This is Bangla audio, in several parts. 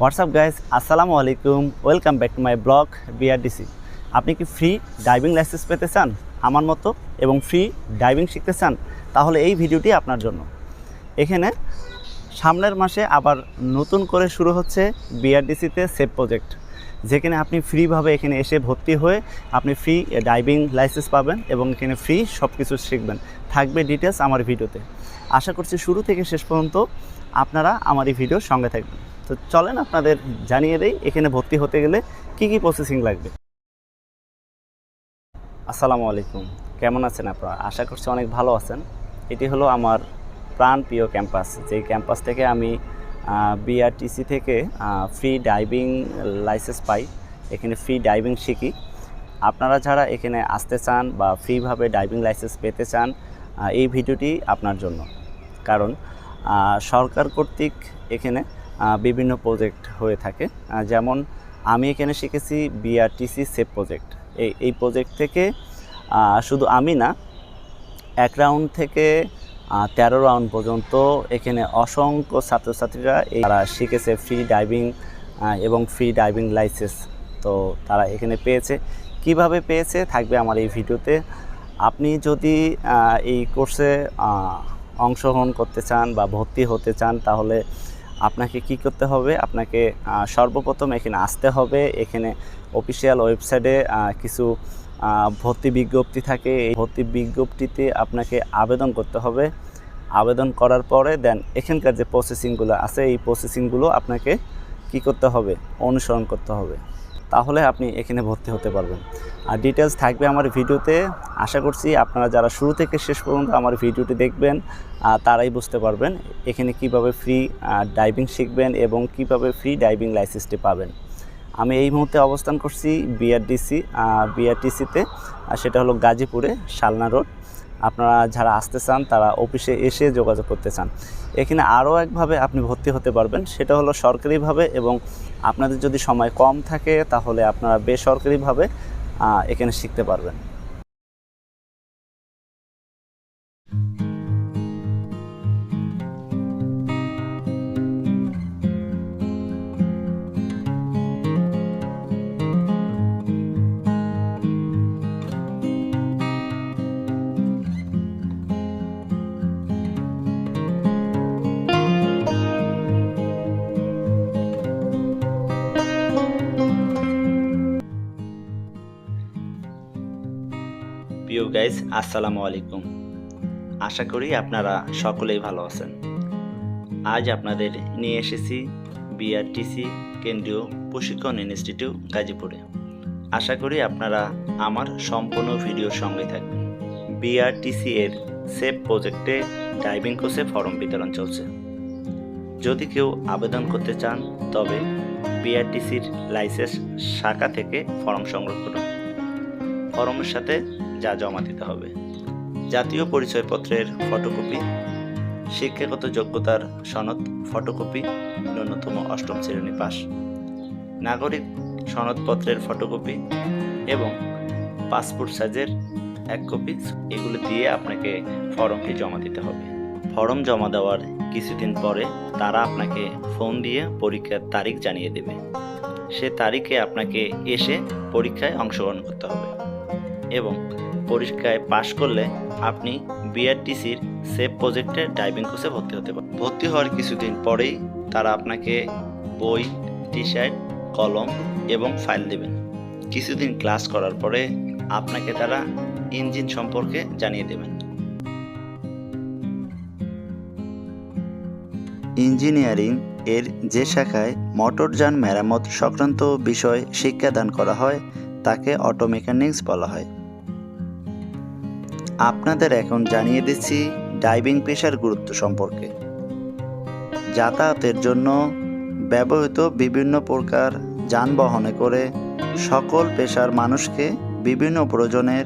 হোয়াটসঅ্যাপ গাইজ আসসালামু আলাইকুম welcome back to my blog BRDC আপনি কি ফ্রি ডাইভিং লাইসেন্স পেতে চান আমার মতো এবং ফ্রি ডাইভিং শিখতে চান? তাহলে এই ভিডিওটি আপনার জন্য। এখানে সামনের মাসে আবার নতুন করে শুরু হচ্ছে বিআরডিসিতে সেফ প্রজেক্ট যেখানে আপনি ফ্রিভাবে এখানে এসে ভর্তি হয়ে আপনি ফ্রি ডাইভিং লাইসেন্স পাবেন এবং এখানে ফ্রি সব কিছু শিখবেন। থাকবে ডিটেলস আমার ভিডিওতে। আশা করছি শুরু থেকে শেষ পর্যন্ত আপনারা আমার এই ভিডিওর সঙ্গে থাকবেন। তো চলেন আপনাদের জানিয়ে দেই, এখানে ভর্তি হতে গেলে কি কি প্রসেসিং লাগবে। আসসালামু আলাইকুম। কেমন আছেন আপনারা? আশা করছি অনেক ভালো আছেন। এটি হলো আমার প্রাণ প্রিয় ক্যাম্পাস। যেই ক্যাম্পাস থেকে আমি বিআরটিসি থেকে ফ্রি ডাইভিং লাইসেন্স পাই। এখানে ফ্রি ডাইভিং শিখি। আপনারা যারা এখানে আসতে চান বা ফ্রিভাবে ডাইভিং লাইসেন্স পেতে চান এই ভিডিওটি আপনার জন্য। কারণ সরকার কর্তৃক এখানে বিভিন্ন প্রজেক্ট হয়ে থাকে। যেমন আমি এখানে শিখেছি বিআরটিসি সেফ প্রজেক্ট এই এই প্রজেক্ট থেকে শুধু আমি না, এক রাউন্ড থেকে তেরো রাউন্ড পর্যন্ত এখানে অসংখ্য ছাত্রছাত্রীরা এই, তারা শিখেছে ফ্রি ডাইভিং এবং ফ্রি ডাইভিং লাইসেন্স তো তারা এখানে পেয়েছে। কীভাবে পেয়েছে থাকবে আমার এই ভিডিওতে। আপনি যদি এই কোর্সে অংশগ্রহণ করতে চান বা ভর্তি হতে চান, তাহলে আপনাকে কি করতে হবে? আপনাকে সর্বপ্রথম এখানে আসতে হবে। এখানে অফিসিয়াল ওয়েবসাইটে কিছু ভর্তি বিজ্ঞপ্তি থাকে। এই ভর্তি বিজ্ঞপ্তিতে আপনাকে আবেদন করতে হবে। আবেদন করার পরে দেন এখানকার যে প্রসেসিংগুলো আছে, এই প্রসেসিংগুলো আপনাকে কি করতে হবে? অনুসরণ করতে হবে। তাহলে আপনি এখানে ভর্তি হতে পারবেন। আর ডিটেলস থাকবে আমার ভিডিওতে। আশা করছি আপনারা যারা শুরু থেকে শেষ পর্যন্ত আমার ভিডিওটি দেখবেন তারাই বুঝতে পারবেন এখানে কীভাবে ফ্রি ডাইভিং শিখবেন এবং কীভাবে ফ্রি ডাইভিং লাইসেন্সটি পাবেন। আমি এই মুহূর্তে অবস্থান করছি বিআরডিসি বিআরটিসিতে আর সেটা হলো গাজীপুরে শালনা রোড। আপনারা যারা আসতে চান, তারা অফিসে এসে যোগাযোগ করতে চান। এখানে আরও একভাবে আপনি ভর্তি হতে পারবেন। সেটা হলো সরকারিভাবে এবং আপনাদের যদি সময় কম থাকে তাহলে আপনারা বেসরকারিভাবে এখানে শিখতে পারবেন। প্রিয় গাইজ আসসালামু আলাইকুম। আশা করি আপনারা সকলেই ভালো আছেন। আজ আপনাদের নিয়ে এসেছি বিআরটিসি কেন্দ্রীয় প্রশিক্ষণ ইনস্টিটিউট গাজীপুরে। আশা করি আপনারা আমার সম্পূর্ণ ভিডিওর সঙ্গে থাকবেন। বিআরটিসি এর সেফ প্রজেক্টে ড্রাইভিং কোর্সে ফর্ম বিতরণ চলছে। যদি কেউ আবেদন করতে চান, তবে বিআরটিসির লাইসেন্স শাখা থেকে ফর্ম সংগ্রহ করুন। ফর্মের সাথে যা জমা দিতে হবে। জাতীয় পরিচয়পত্রের ফটোকপি, শিক্ষাগত যোগ্যতার সনদ ফটোকপি, ন্যূনতম অষ্টম শ্রেণি পাস নাগরিক সনদপত্রের ফটোকপি এবং পাসপোর্ট সাইজের এক কপি, এগুলো দিয়ে আপনাকে ফর্মটি জমা দিতে হবে। ফর্ম জমা দেওয়ার কিছুদিন পরে তারা আপনাকে ফোন দিয়ে পরীক্ষার তারিখ জানিয়ে দেবে। সে তারিখে আপনাকে এসে পরীক্ষায় অংশগ্রহণ করতে হবে এবং পরীক্ষায় পাশ করলে আপনি বিআরটিসির সেফ প্রজেক্টে ডাইভিং কোর্সে ভর্তি হতে পারেন ভর্তি হওয়ার কিছুদিন পরেই তারা আপনাকে বই টি শার্ট কলম এবং ফাইল দেবেন। কিছুদিন ক্লাস করার পরে আপনাকে তারা ইঞ্জিন সম্পর্কে জানিয়ে দেবেন। ইঞ্জিনিয়ারিং এর যে শাখায় মোটরযান মেরামত সংক্রান্ত বিষয় শিক্ষাদান করা হয়, তাকে অটো মেকানিক্স বলা হয়। আপনাদের এখন জানিয়ে দিচ্ছি ডাইভিং পেশার গুরুত্ব সম্পর্কে। যাতায়াতের জন্য ব্যবহৃত বিভিন্ন প্রকার যানবাহনে করে সকল পেশার মানুষকে বিভিন্ন প্রয়োজনের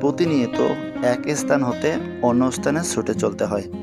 প্রতিনিয়ত এক স্থান হতে অন্য স্থানে ছুটে চলতে হয়।